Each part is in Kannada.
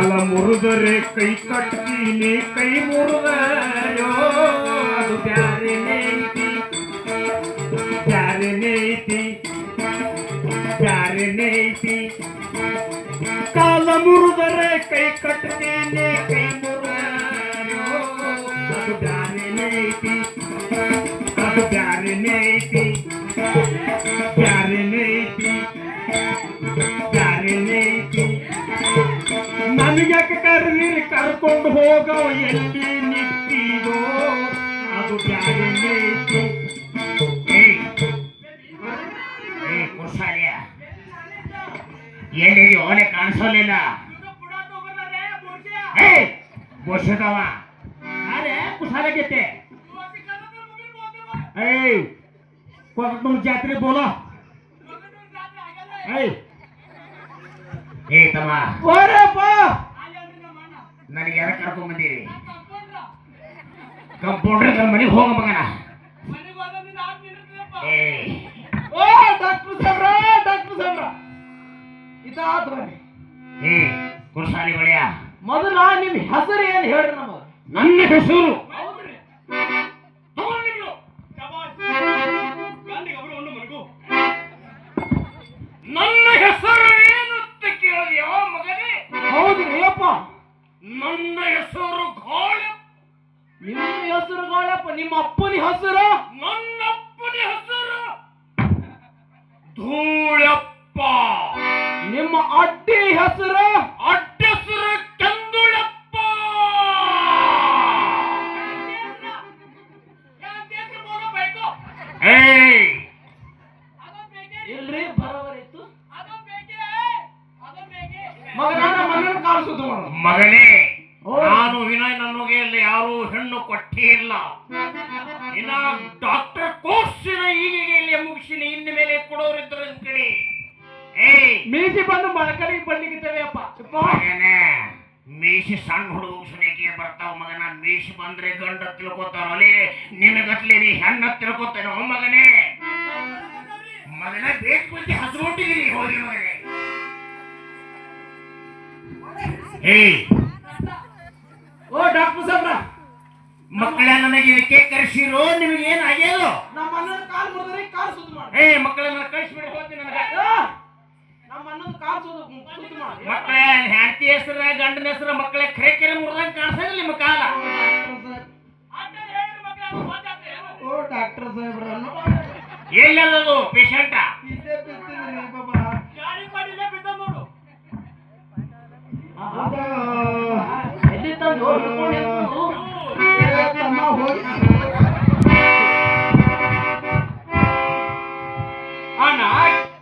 ಕಾಲ ಮುರಿದರೆ ಕೈ ಕಟ್ತೀನಿ ಕೈ ಮುರಿದೋ ಅದು ಬ್ಯಾರೆನೇ ಐತಿ ಬ್ಯಾರೆನೇ ಐತಿ ಬ್ಯಾರೆನೇ ಐತಿ ಕಾಲ ಮುರಿದರೆ ಕೈ ಕಟ್ತೀನಿ ಕರ್ರೀರಿ ಕರ್ಕೊಂಡು ಹೋಗವ ಎಲ್ಲಿ ನಿಂತಿದೋ ಅದು ಬ್ಯಾರೆನೇ ಐತಿ ಏಯ್ ಏಯ್ ಕುಶಾಲಿಯ ಎಲ್ಲಿ ಓಲೆ ಕಾಣಿಸೋಲಿಲ್ಲ ಏಯ್ ಬೋಸದವ ಅರೆ ಕುಶಾಲಗೈತೆ ಏಯ್ ಕೊಕ್ಕನೂರ್ ಜಾತ್ರೆ ಬೋಲೋ ಏಯ್ ಏ ತಮ್ಮ ಓರಪ್ಪ ನನಗೆ ಯಾರ ಕರ್ಕೊಂಡ್ ಬಂದಿರಿ? ಕಂಪೌಂಡರ್ ನನ್ನ ಮನೆಗೆ ಹೋಗ ಮಗನ. ಓ ಡಾಕ್ಟರ್ ಸಾಬ್ರ ಡಾಕ್ಟರ್ ಬನ್ನಿ. ಏ ಕುರ್ಸಾಲಿ ಮೊದಲ ನಿಮ್ ಹೆಸರು ಏನು ಹೇಳ್ರಿ ನಾವು ನನ್ನ ಹೆಸರು ಗಾಳಪ್ಪ ನಿಮ್ಮ ಅಪ್ಪನ ಹೆಸರು? ನನ್ನಪ್ಪನ ಹೆಸರು? ಧೂಳಪ್ಪ. ನಿಮ್ಮ ಅಡ್ಡಿ ಹೆಸರು? ಅಡ್ಡೆಸರು ಕಂದುಳಪ್ಪ. ಏಯ್. ಇಲ್ರಿ ಬರೋಬರಿತ್ತು ಮಗನ ಮಗನ ಕಾಣಿಸುದು ಮಗನೇ ಓ. ನಾನು ವಿನಯ್ ನನಗೆ ಇಲ್ಲಿ ಯಾರು ಹೆಣ್ಣು ಕೊಟ್ಟೇ ಇಲ್ಲ ಇನ್ನ ಡಾಕ್ಟರ್ ಕೋರ್ಸಿನ ಈಗಿಗೆ ಇಲ್ಲಿ ಮುಗಿಸಿನ. ಇನ್ನು ಮೇಲೆ ಕೊಡೋರಿದ್ರು ಅಂತ ಕಡೆ ಏಯ್! ಮೀಸಿ ಬಂದು ಮಳಕರಿಗೆ ಅಪ್ಪ, ಮಗನೇ ಮೀಸಿ ಸಣ್ಣ ಹುಡುಗ ಸುನೇಕೆ ಬರ್ತಾವ ಮಗನ. ಮೀಸಿ ಬಂದ್ರೆ ಗಂಡ ತಿಳ್ಕೊತಾರಲೆ ನಿನಗತ್ಲೆ ನೀ ಹೆಣ್ಣ ತಿಳ್ಕೊತಾನೋ ಮಗನೇ? ಮಗನ ಬೇಕು ಬಂದು ಹಸ್ಕೊಂಡಿದ್ದೀರಿ ಹೋಗಿ ಮಗನೇ ಏಯ್! ಓ ಡಾಕ್ಟರ್ ಸಾಬ್ರ. ಮಕ್ಕಳ ನನಗೆ ಇದಕ್ಕೆ ಕರೆಸಿರೋ ನಿಮಗೆ ಏನ್ ಆಗ್ಯದೋ? ನಮ್ಮ ಅಣ್ಣನ ಕಾಲ್ ಮುರಿದ್ರೆ ಕಾಲ್ ಸುದ್ದು ಮಾಡಿ. ಏ ಮಕ್ಕಳನ್ನ ಕಳಿಸ್ಬಿಡಿ ಹೋಗ್ತೀನಿ ನನಗೆ. ನಮ್ಮ ಅಣ್ಣನ ಕಾಲ್ ಸುದ್ದು ಸುದ್ದು ಮಾಡಿ. ಮಕ್ಕಳ ಹೆಂಡತಿ ಹೆಸರ ಗಂಡನ ಹೆಸರ ಮಕ್ಕಳ ಕರೆ ಕೆರೆ ಮುರಿದಂಗೆ ಕಾಣಿಸಲ್ಲ ನಿಮ್ಮ ಕಾಲ. ಓ ಡಾಕ್ಟರ್ ಸಾಹೇಬ್ರ ಪೇಷಂಟ? ಇದೇ ಬಿತ್ತಿದ್ರಿ ಬಾಬಾ ಎಲ್ಲಿ ತಂದು ಹಿಡ್ಕೊಂಡು ತಮ್ಮ ಹೋಗಿ ಅಣ್ಣ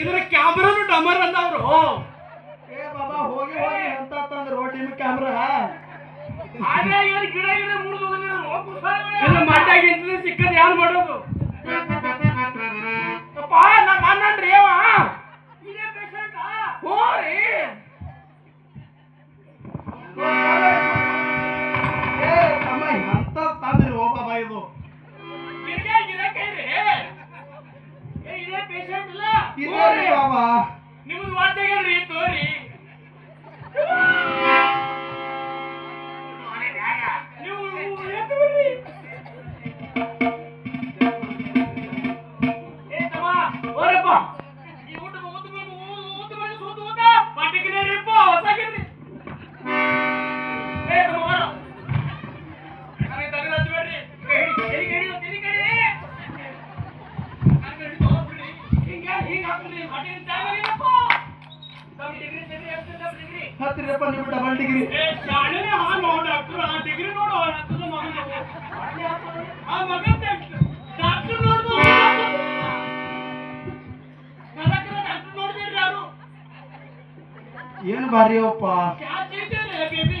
ಇದ್ರ ಕ್ಯಾಮ್ರಾನು ಡಮರ್ ಅಂದವ್ರು. ಏ ಬಾಬಾ ಹೋಗಿ ಹೋಗಿ ಅಂತ ತಂದ್ರು ನಿಮ್ ಕ್ಯಾಮ್ರಾ ಅದೇ ಏನು ಗಿಡ ಗಿಡ ಮುರಿದು ಮಟ್ಟಾಗಿಂತ ಸಿಕ್ಕದ ಯಾರು ಮಾಡೋದು? ಅಪ್ಪ ಅನ್ನ ರೀ ಅವ Never ಕಲಕಲ ಡಾಕ್ಟರ್ ಡಬಲ್ ಯಾರು? ಏನ್ ಭಾರಿ ಅಪ್ಪ ಕ್ಯಾ ಚೀತೆ ಪತ್ನಿ ಬೇಬಿ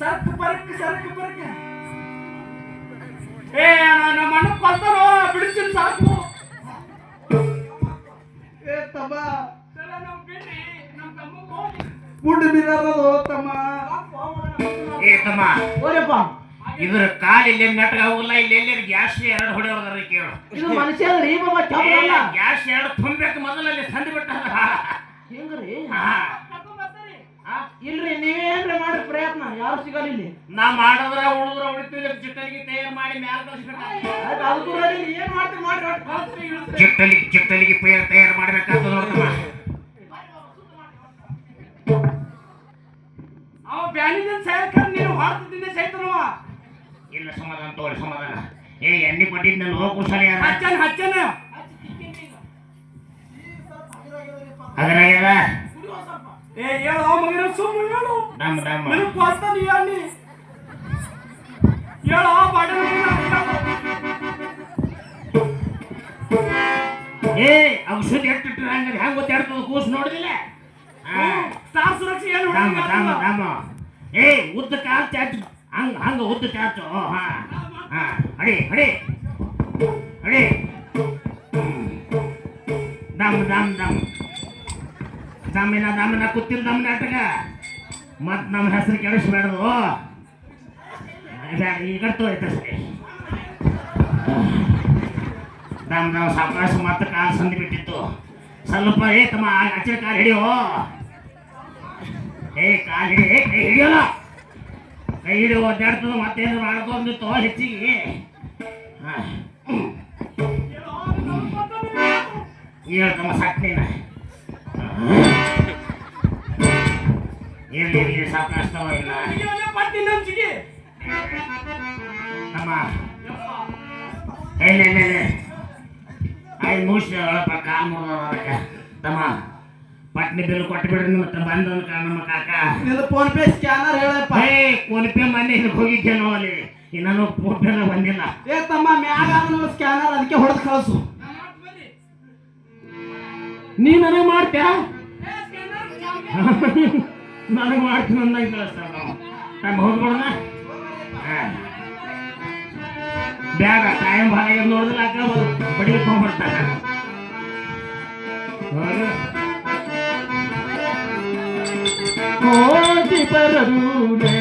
ಸರ್ಕ್ ಪರಕ್ ಸರ್ಕ್ ಪರಕ್ ಏ ನಮ್ಮ ಅಣ್ಣ ಕೊಲ್ತಾರೋ ಬಿಡಿಸಿನ ಸಾಕು ಏ ತಮ್ಮ ಸಲ ನಮ್ ಬಿಡ್ರಿ ನಮ್ ತಮ್ಮ ಹೋಗಿ ಗುಂಡು ಬಿದ್ದದೋ ತಮ್ಮ ಏ ತಮ್ಮ ಓರಪ್ಪ ಇದ್ರ ಕಾಲ್ ಇಲ್ಲಿ ನೆಟ್ಗ ಹೋಗಲ್ಲ ಇಲ್ಲಿ ಎಲ್ಲಿ ಗ್ಯಾಸ್ ಎರಡು ಹೊಡೆಯೋದ್ರ ಕೇಳು ಇದು ಮನುಷ್ಯ ರೀ ಬಾಬಾ ಚಪ್ಪಲ್ಲ ಗ್ಯಾಸ್ ಎರಡು ತುಂಬಬೇಕು ಮೊದಲಲ್ಲಿ ಸಂದಿ ಬಿಟ್ಟ ಹೆಂಗ್ರಿ ಕರ್ಕೊಂಡ್ ಬರ್ತಾರೆ ಇಲ್ರಿ ನೀವೇನ್ರಿ ಮಾಡ್ರಿ ಪ್ರಯತ್ನ? ಯಾರು ಸಿಗಲ್ಲ ಇಲ್ಲಿ? ನಾ ಮಾಡಿದ್ರ ಉಳಿದ್ರ ಉಳಿತೀವಿ ಚಿಟ್ಟಲಿಗೆ ತಯಾರು ಮಾಡಿ ಮ್ಯಾಲ ಕಳಿಸ್ಬೇಕು. ಅದಕ್ಕೂ ರೀ. ಏನ್ ಮಾಡ್ತೀರಿ ಮಾಡ್ರಿ ಒಟ್ಟು? ಕಳ್ಸ್ರಿ. ಚಿಟ್ಟಲಿಗೆ ತಯಾರು ಮಾಡ್ಬೇಕಾಗ್ತದ ಅವ ಬ್ಯಾನಿನ ಇಲ್ಲ ಸಮಾಧಾನ ತೋರಿ ಸಮಾಧಾನ. ಏ ಎಣ್ಣೆ ಕೊಟ್ಟಿದ್ ನಾನು ಹೋಗಿ ಕುಸಲಿ ಹಚ್ಚನ ಹಚ್ಚನ. ಅದ್ರಾಗ್ಯದ? ಏ ಹೇಳು ಮಗನ ಸುಮ್ಮನೆ ಹೇಳು. ದಮ್ ದಮ್ ನನಗೆ ಕೊಡ್ತಾನೆ ಹೇಳಿ ಹೇಳು ಬಾಡ ಏ ಔಷಧಿ ಎಟ್ಟಿಟ್ರೆ ಹಂಗ ಹೆಂಗ್ ಗೊತ್ತಾಡ್ತದ ಕೂಸ್ ನೋಡಿದಿಲ್ಲ? ಸ್ಟಾರ್ ಸುರಕ್ಷೆ ಏನು ದಮ್ ದಮ್ ಏ ಉದ್ದ ಕಾಲ್ ಚಾಚು ಹಂಗ ಹಂಗ ಉದ್ದ ಚಾಚು ಹಾ. ಹಾ ಅಡಿ ಅಡಿ ಅಡಿ ನಮ್ ನಮ್ ದಮ್ ದಮ್ ನಮ್ಮನ್ನ ಕೂತಿನ ನಮ್ಮ ನಾಟಕ. ಮತ್ ನಮ್ಮ ಹೆಸರು ಕೆಡಿಸ್ಬೇಡದು. ಈಗ ತೋಯ್ತ ಸರಿ. ನಾವು ಸಾವಕಾಶ ಮತ್ತೆ ಕಾಲು ಸಂದಿ ಬಿಟ್ಟಿತ್ತು. ಸ್ವಲ್ಪ ಏ ತಮ್ಮ ಆಚೆ ಕಾಲು ಹಿಡಿಯೋ. ಏ ಕಾಲು ಹಿಡಿ ಏ, ಕೈ ಹಿಡಿಯೋಲ್ಲ. ಕೈ ಹಿಡಿಯೋ ಒದ್ದಾಡ್ತದ ಮತ್ತೇನು ಮಾಡ್ಕೊಂಡಿತ್ತು ಹೆಚ್ಚಿಗೆ. ಹೇಳ್ತಮ್ಮ ಸಾಕ್ನೇನ ಸಾಕಾಸ್ತವ ಇಲ್ಲ. ತಮ್ಮ ಇಲ್ಲ ಇಲ್ಲ ಇಲ್ಲ ಐದು ಮುಗಿಸಿ ಒಳಪ ಕಾಲು ಮುರಿದ ಅದಕ್ಕೆ. ತಮ್ಮ ಪಟ್ನಿ ಬಿಲ್ ಕೊಟ್ಟು ಬಿಡ್ರಿ ಮತ್ತೆ ಬಂದ ನಮ್ಮ ಕಾಕ. ಫೋನ್ ಪೇ ಸ್ಕ್ಯಾನರ್ ಹೇಳಪ್ಪ. ಏ ಫೋನ್ ಪೇ ಮೊನ್ನೆ ಹೋಗಿ ಹೋಗಿದ್ದೇನೋ ಅಲ್ಲಿ. ಇನ್ನೂ ಫೋನ್ ಪೇ ಬಂದಿಲ್ಲ. ಏ ತಮ್ಮ ಮ್ಯಾಗ ಸ್ಕ್ಯಾನರ್ ಅದಕ್ಕೆ ಹೊಡೆದು ಕಳಸು. ನೀ ನನಗೆ ಮಾಡ್ತ್ಯಾ ನನಗೆ ಮಾಡ್ತೀನಿ ಅಂದಂಗೆ ಕಳಿಸ್ತಾರ ನಾವು ಟೈಮ್ ಹೋಗ್ಬಿಡೋಣ ಹಾಂ ಬ್ಯಾಗ ಟೈಮ್ ಭಾಳ ನೋಡಿದ್ರೆ ಅಕ್ಕ ಬಡಿ ತೊಗೊಂಡ್ಬಿಡ್ತಾರೆ ಹೋಗು. ಕೋಟಿ ಬರೂನೆ